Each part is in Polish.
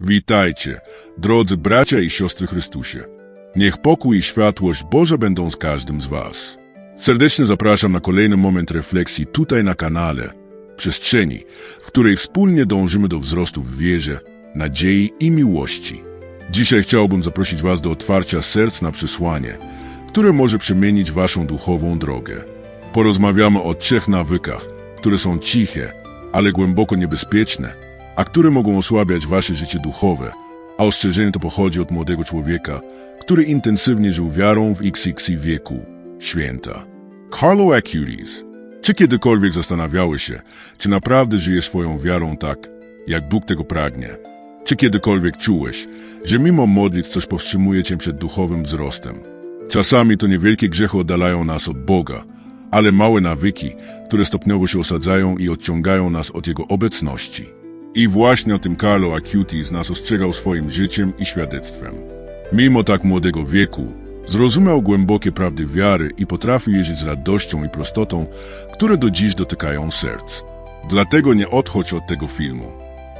Witajcie, drodzy bracia i siostry Chrystusie. Niech pokój i światłość Boże będą z każdym z Was. Serdecznie zapraszam na kolejny moment refleksji tutaj na kanale, przestrzeni, w której wspólnie dążymy do wzrostu w wierze, nadziei i miłości. Dzisiaj chciałbym zaprosić Was do otwarcia serc na przesłanie, które może przemienić Waszą duchową drogę. Porozmawiamy o trzech nawykach, które są ciche, ale głęboko niebezpieczne, a które mogą osłabiać Wasze życie duchowe, a ostrzeżenie to pochodzi od młodego człowieka, który intensywnie żył wiarą w XX wieku, święta. Carlo Acutis. Czy kiedykolwiek zastanawiały się, czy naprawdę żyjesz swoją wiarą tak, jak Bóg tego pragnie? Czy kiedykolwiek czułeś, że mimo modlitw coś powstrzymuje cię przed duchowym wzrostem? Czasami to niewielkie grzechy oddalają nas od Boga, ale małe nawyki, które stopniowo się osadzają i odciągają nas od Jego obecności. I właśnie o tym Carlo Acutis nas ostrzegał swoim życiem i świadectwem. Mimo tak młodego wieku, zrozumiał głębokie prawdy wiary i potrafił wierzyć z radością i prostotą, które do dziś dotykają serc. Dlatego nie odchodź od tego filmu.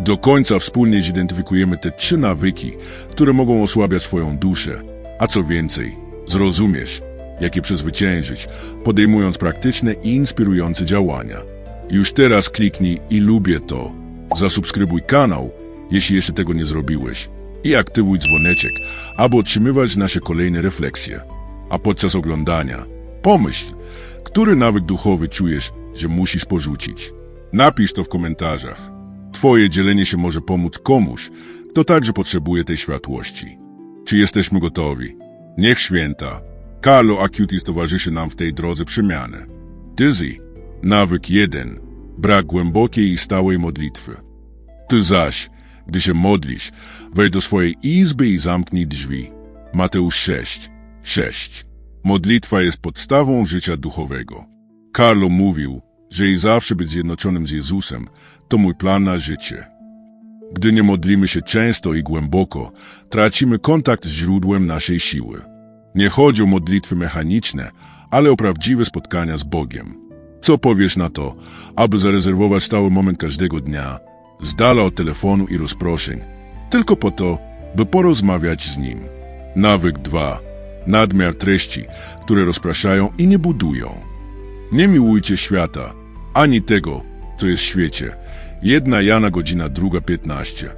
Do końca wspólnie zidentyfikujemy te trzy nawyki, które mogą osłabiać Twoją duszę, a co więcej, zrozumiesz, jak je przezwyciężyć, podejmując praktyczne i inspirujące działania. Już teraz kliknij i lubię to. Zasubskrybuj kanał, jeśli jeszcze tego nie zrobiłeś, i aktywuj dzwoneczek, aby otrzymywać nasze kolejne refleksje. A podczas oglądania pomyśl, który nawyk duchowy czujesz, że musisz porzucić. Napisz to w komentarzach. Twoje dzielenie się może pomóc komuś, kto także potrzebuje tej światłości. Czy jesteśmy gotowi? Niech święta. Carlo Acutis towarzyszy nam w tej drodze przemiany. Dizzy. Nawyk 1. Brak głębokiej i stałej modlitwy. Ty zaś, gdy się modlisz, wejdź do swojej izby i zamknij drzwi. Mateusz 6. 6. Modlitwa jest podstawą życia duchowego. Carlo mówił, że i zawsze być zjednoczonym z Jezusem to mój plan na życie. Gdy nie modlimy się często i głęboko, tracimy kontakt z źródłem naszej siły. Nie chodzi o modlitwy mechaniczne, ale o prawdziwe spotkania z Bogiem. Co powiesz na to, aby zarezerwować stały moment każdego dnia, z dala od telefonu i rozproszeń, tylko po to, by porozmawiać z Nim? Nawyk 2. Nadmiar treści, które rozpraszają i nie budują. Nie miłujcie świata, ani tego, co jest w świecie. Jedna Jana godzina druga 15.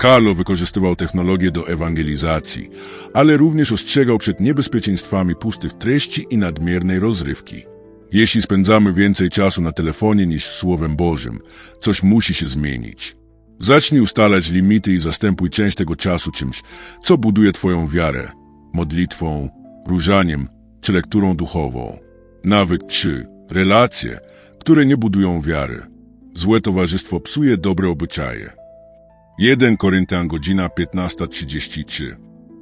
Carlo wykorzystywał technologię do ewangelizacji, ale również ostrzegał przed niebezpieczeństwami pustych treści i nadmiernej rozrywki. Jeśli spędzamy więcej czasu na telefonie niż Słowem Bożym, coś musi się zmienić. Zacznij ustalać limity i zastępuj część tego czasu czymś, co buduje Twoją wiarę, modlitwą, różaniem czy lekturą duchową. Nawyk 3. Relacje, które nie budują wiary. Złe towarzystwo psuje dobre obyczaje. 1 Koryntian godzina 15.33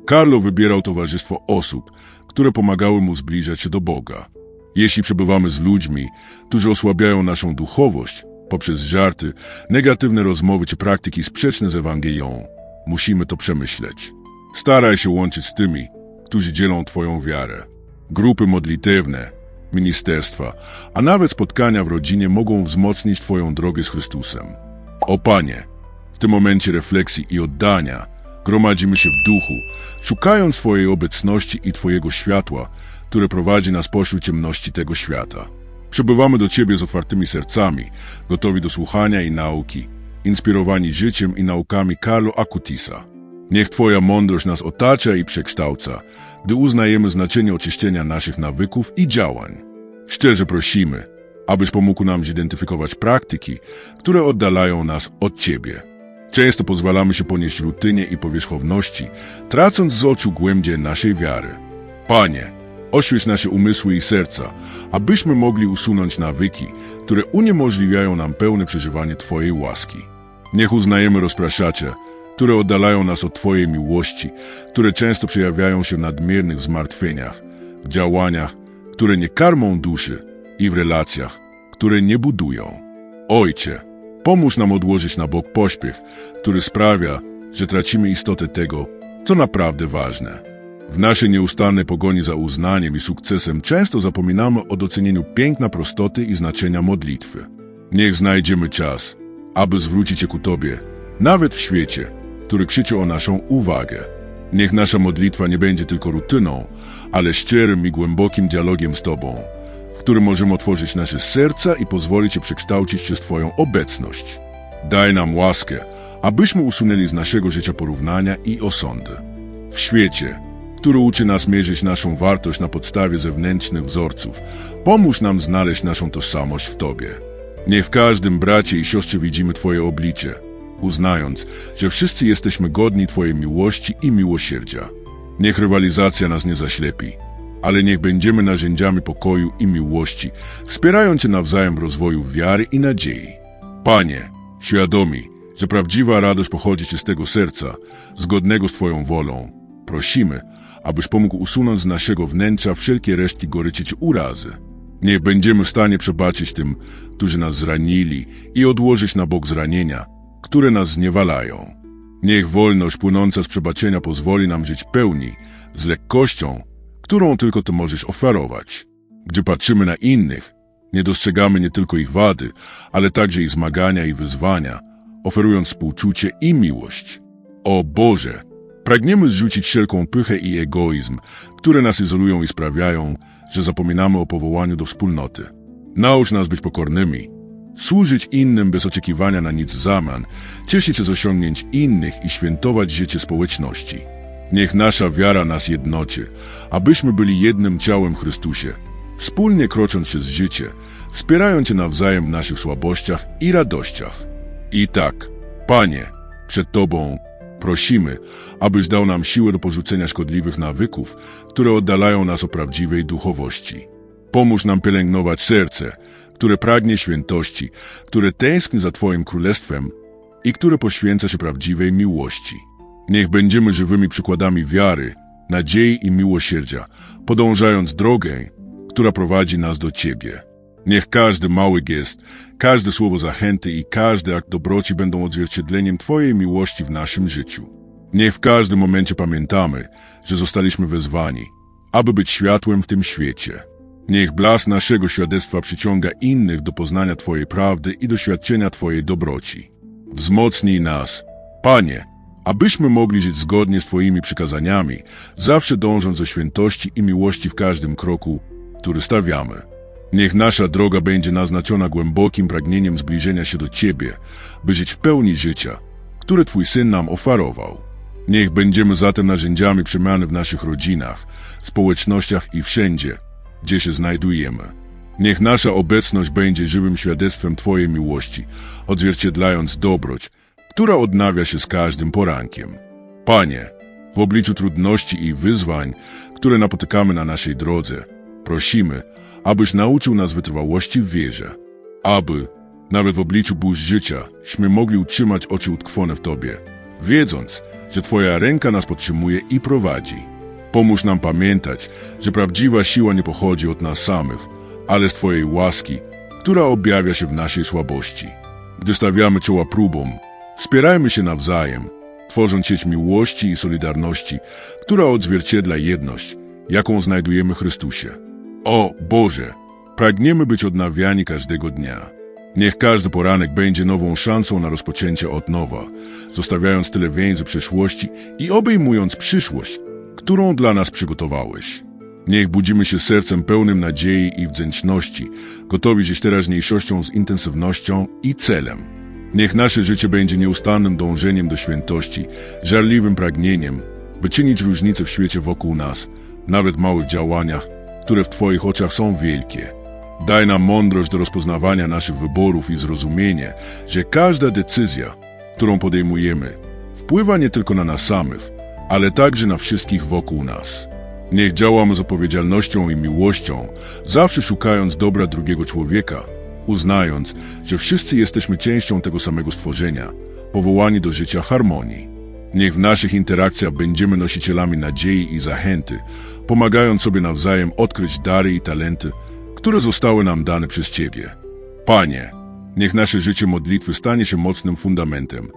Carlo wybierał towarzystwo osób, które pomagały mu zbliżać się do Boga. Jeśli przebywamy z ludźmi, którzy osłabiają naszą duchowość poprzez żarty, negatywne rozmowy czy praktyki sprzeczne z Ewangelią, musimy to przemyśleć. Staraj się łączyć z tymi, którzy dzielą Twoją wiarę. Grupy modlitewne, ministerstwa, a nawet spotkania w rodzinie mogą wzmocnić Twoją drogę z Chrystusem. O Panie, w tym momencie refleksji i oddania gromadzimy się w duchu, szukając swojej obecności i Twojego światła, które prowadzi nas pośród ciemności tego świata. Przybywamy do Ciebie z otwartymi sercami, gotowi do słuchania i nauki, inspirowani życiem i naukami Carlo Acutisa. Niech Twoja mądrość nas otacza i przekształca, gdy uznajemy znaczenie oczyszczenia naszych nawyków i działań. Szczerze prosimy, abyś pomógł nam zidentyfikować praktyki, które oddalają nas od Ciebie. Często pozwalamy się ponieść rutynie i powierzchowności, tracąc z oczu głębie naszej wiary. Panie, oświeć nasze umysły i serca, abyśmy mogli usunąć nawyki, które uniemożliwiają nam pełne przeżywanie Twojej łaski. Niech uznajemy rozpraszacze, które oddalają nas od Twojej miłości, które często przejawiają się w nadmiernych zmartwieniach, w działaniach, które nie karmą duszy i w relacjach, które nie budują. Ojcze, pomóż nam odłożyć na bok pośpiech, który sprawia, że tracimy istotę tego, co naprawdę ważne. W naszej nieustannej pogoni za uznaniem i sukcesem często zapominamy o docenieniu piękna prostoty i znaczenia modlitwy. Niech znajdziemy czas, aby zwrócić się ku Tobie, nawet w świecie, który krzyczy o naszą uwagę. Niech nasza modlitwa nie będzie tylko rutyną, ale szczerym i głębokim dialogiem z Tobą, w którym możemy otworzyć nasze serca i pozwolić Ci przekształcić się Twoją obecność. Daj nam łaskę, abyśmy usunęli z naszego życia porównania i osądy. W świecie, który uczy nas mierzyć naszą wartość na podstawie zewnętrznych wzorców, pomóż nam znaleźć naszą tożsamość w Tobie. Niech w każdym bracie i siostrze widzimy Twoje oblicze, uznając, że wszyscy jesteśmy godni Twojej miłości i miłosierdzia. Niech rywalizacja nas nie zaślepi, ale niech będziemy narzędziami pokoju i miłości, wspierając się nawzajem w rozwoju wiary i nadziei. Panie, świadomi, że prawdziwa radość pochodzi z tego serca, zgodnego z Twoją wolą, prosimy, abyś pomógł usunąć z naszego wnętrza wszelkie resztki goryczy czy urazy. Niech będziemy w stanie przebaczyć tym, którzy nas zranili i odłożyć na bok zranienia, które nas zniewalają. Niech wolność płynąca z przebaczenia pozwoli nam żyć pełni, z lekkością, którą tylko Ty możesz oferować. Gdy patrzymy na innych, nie dostrzegamy nie tylko ich wady, ale także ich zmagania i wyzwania, oferując współczucie i miłość. O Boże, pragniemy zrzucić wszelką pychę i egoizm, które nas izolują i sprawiają, że zapominamy o powołaniu do wspólnoty. Naucz nas być pokornymi, służyć innym bez oczekiwania na nic w zamian, cieszyć się z osiągnięć innych i świętować życie społeczności. Niech nasza wiara nas jednoczy, abyśmy byli jednym ciałem Chrystusie, wspólnie krocząc przez życie, wspierając się nawzajem w naszych słabościach i radościach. I tak, Panie, przed Tobą prosimy, abyś dał nam siłę do porzucenia szkodliwych nawyków, które oddalają nas od prawdziwej duchowości. Pomóż nam pielęgnować serce, które pragnie świętości, które tęskni za Twoim królestwem i które poświęca się prawdziwej miłości. Niech będziemy żywymi przykładami wiary, nadziei i miłosierdzia, podążając drogę, która prowadzi nas do Ciebie. Niech każdy mały gest, każde słowo zachęty i każdy akt dobroci będą odzwierciedleniem Twojej miłości w naszym życiu. Niech w każdym momencie pamiętamy, że zostaliśmy wezwani, aby być światłem w tym świecie. Niech blask naszego świadectwa przyciąga innych do poznania Twojej prawdy i doświadczenia Twojej dobroci. Wzmocnij nas, Panie, abyśmy mogli żyć zgodnie z Twoimi przykazaniami, zawsze dążąc do świętości i miłości w każdym kroku, który stawiamy. Niech nasza droga będzie naznaczona głębokim pragnieniem zbliżenia się do Ciebie, by żyć w pełni życia, które Twój Syn nam oferował. Niech będziemy zatem narzędziami przemiany w naszych rodzinach, społecznościach i wszędzie, gdzie się znajdujemy. Niech nasza obecność będzie żywym świadectwem Twojej miłości, odzwierciedlając dobroć, która odnawia się z każdym porankiem. Panie, w obliczu trudności i wyzwań, które napotykamy na naszej drodze, prosimy, abyś nauczył nas wytrwałości w wierze, aby, nawet w obliczu burz życia, śmy mogli utrzymać oczy utkwione w Tobie, wiedząc, że Twoja ręka nas podtrzymuje i prowadzi. Pomóż nam pamiętać, że prawdziwa siła nie pochodzi od nas samych, ale z Twojej łaski, która objawia się w naszej słabości. Gdy stawiamy czoła próbom, wspierajmy się nawzajem, tworząc sieć miłości i solidarności, która odzwierciedla jedność, jaką znajdujemy w Chrystusie. O Boże, pragniemy być odnawiani każdego dnia. Niech każdy poranek będzie nową szansą na rozpoczęcie od nowa, zostawiając tyle więzy przeszłości i obejmując przyszłość, którą dla nas przygotowałeś. Niech budzimy się sercem pełnym nadziei i wdzięczności, gotowi żyć teraźniejszością z intensywnością i celem. Niech nasze życie będzie nieustannym dążeniem do świętości, żarliwym pragnieniem, by czynić różnicę w świecie wokół nas, nawet w małych działaniach, które w Twoich oczach są wielkie. Daj nam mądrość do rozpoznawania naszych wyborów i zrozumienie, że każda decyzja, którą podejmujemy, wpływa nie tylko na nas samych, ale także na wszystkich wokół nas. Niech działamy z odpowiedzialnością i miłością, zawsze szukając dobra drugiego człowieka, uznając, że wszyscy jesteśmy częścią tego samego stworzenia, powołani do życia harmonii. Niech w naszych interakcjach będziemy nosicielami nadziei i zachęty, pomagając sobie nawzajem odkryć dary i talenty, które zostały nam dane przez Ciebie. Panie, niech nasze życie modlitwy stanie się mocnym fundamentem,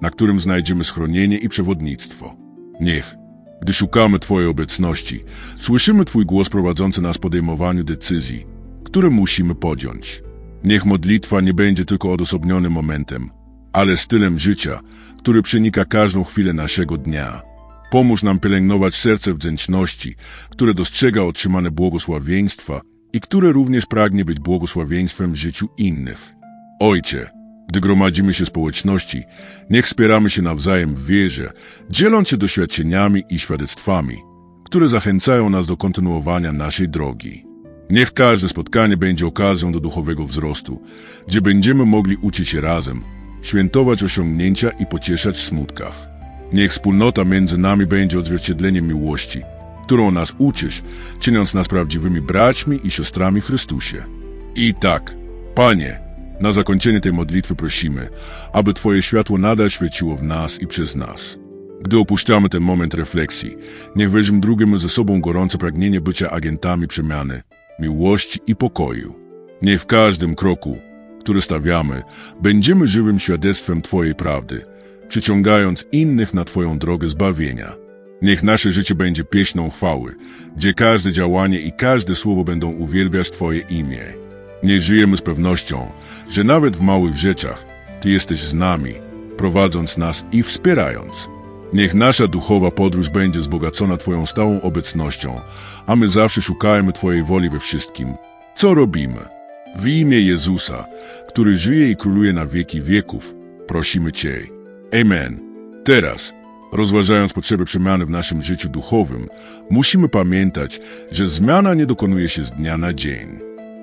na którym znajdziemy schronienie i przewodnictwo. Niech, gdy szukamy Twojej obecności, słyszymy Twój głos prowadzący nas podejmowaniu decyzji, które musimy podjąć. Niech modlitwa nie będzie tylko odosobnionym momentem, ale stylem życia, który przenika każdą chwilę naszego dnia. Pomóż nam pielęgnować serce wdzięczności, które dostrzega otrzymane błogosławieństwa i które również pragnie być błogosławieństwem w życiu innych. Ojcze, gdy gromadzimy się społeczności, niech wspieramy się nawzajem w wierze, dzieląc się doświadczeniami i świadectwami, które zachęcają nas do kontynuowania naszej drogi. Niech każde spotkanie będzie okazją do duchowego wzrostu, gdzie będziemy mogli uczyć się razem, świętować osiągnięcia i pocieszać w smutkach. Niech wspólnota między nami będzie odzwierciedleniem miłości, którą nas uczysz, czyniąc nas prawdziwymi braćmi i siostrami w Chrystusie. I tak, Panie, na zakończenie tej modlitwy prosimy, aby Twoje światło nadal świeciło w nas i przez nas. Gdy opuszczamy ten moment refleksji, niech weźmy drugim ze sobą gorące pragnienie bycia agentami przemiany, miłości i pokoju. Niech w każdym kroku, który stawiamy, będziemy żywym świadectwem Twojej prawdy, przyciągając innych na Twoją drogę zbawienia. Niech nasze życie będzie pieśną chwały, gdzie każde działanie i każde słowo będą uwielbiać Twoje imię. Nie żyjemy z pewnością, że nawet w małych rzeczach Ty jesteś z nami, prowadząc nas i wspierając. Niech nasza duchowa podróż będzie wzbogacona Twoją stałą obecnością, a my zawsze szukajmy Twojej woli we wszystkim, co robimy. W imię Jezusa, który żyje i króluje na wieki wieków, prosimy Cię. Amen. Teraz, rozważając potrzeby przemiany w naszym życiu duchowym, musimy pamiętać, że zmiana nie dokonuje się z dnia na dzień.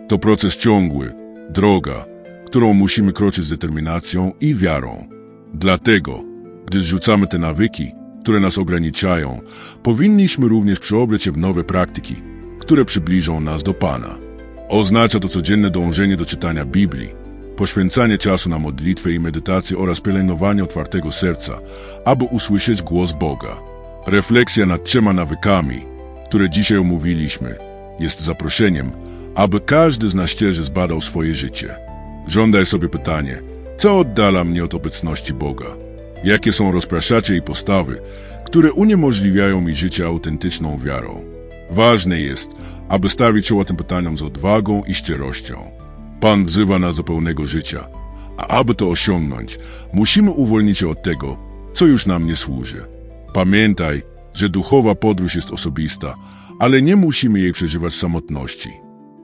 To proces ciągły, droga, którą musimy kroczyć z determinacją i wiarą. Dlatego, gdy zrzucamy te nawyki, które nas ograniczają, powinniśmy również przeobrać się w nowe praktyki, które przybliżą nas do Pana. Oznacza to codzienne dążenie do czytania Biblii, poświęcanie czasu na modlitwę i medytację oraz pielęgnowanie otwartego serca, aby usłyszeć głos Boga. Refleksja nad trzema nawykami, które dzisiaj omówiliśmy, jest zaproszeniem, aby każdy z nas szczerze zbadał swoje życie. Żądaj sobie pytanie, co oddala mnie od obecności Boga? Jakie są rozpraszacze i postawy, które uniemożliwiają mi życie autentyczną wiarą? Ważne jest, aby stawić czoła tym pytaniom z odwagą i szczerością. Pan wzywa nas do pełnego życia, a aby to osiągnąć, musimy uwolnić się od tego, co już nam nie służy. Pamiętaj, że duchowa podróż jest osobista, ale nie musimy jej przeżywać w samotności.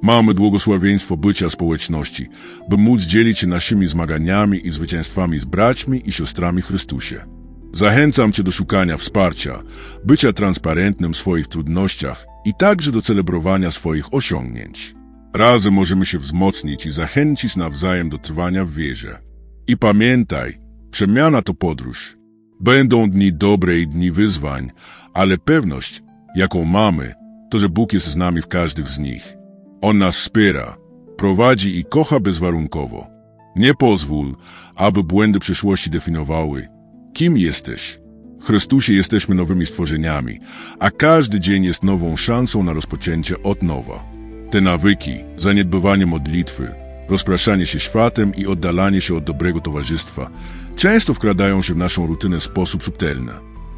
Mamy błogosławieństwo bycia społeczności, by móc dzielić się naszymi zmaganiami i zwycięstwami z braćmi i siostrami Chrystusie. Zachęcam Cię do szukania wsparcia, bycia transparentnym w swoich trudnościach i także do celebrowania swoich osiągnięć. Razem możemy się wzmocnić i zachęcić nawzajem do trwania w wierze. I pamiętaj, przemiana to podróż. Będą dni dobre i dni wyzwań, ale pewność, jaką mamy, to że Bóg jest z nami w każdym z nich. On nas wspiera, prowadzi i kocha bezwarunkowo. Nie pozwól, aby błędy przeszłości definiowały, kim jesteś. Chrystusie jesteśmy nowymi stworzeniami, a każdy dzień jest nową szansą na rozpoczęcie od nowa. Te nawyki, zaniedbywanie modlitwy, rozpraszanie się światem i oddalanie się od dobrego towarzystwa często wkradają się w naszą rutynę w sposób subtelny.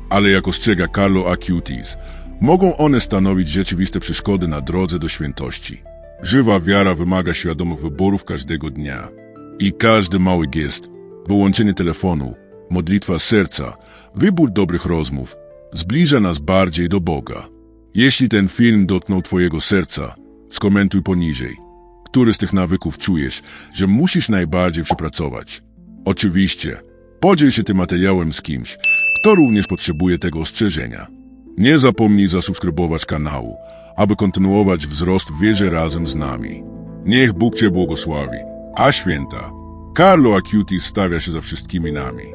Ale jak ostrzega Carlo Acutis, mogą one stanowić rzeczywiste przeszkody na drodze do świętości. Żywa wiara wymaga świadomych wyborów każdego dnia. I każdy mały gest, wyłączenie telefonu, modlitwa serca, wybór dobrych rozmów zbliża nas bardziej do Boga. Jeśli ten film dotknął Twojego serca, skomentuj poniżej. Który z tych nawyków czujesz, że musisz najbardziej przepracować? Oczywiście, podziel się tym materiałem z kimś, kto również potrzebuje tego ostrzeżenia. Nie zapomnij zasubskrybować kanału, aby kontynuować wzrost w wierze razem z nami. Niech Bóg Cię błogosławi, a święta. Carlo Acutis stawia się za wszystkimi nami.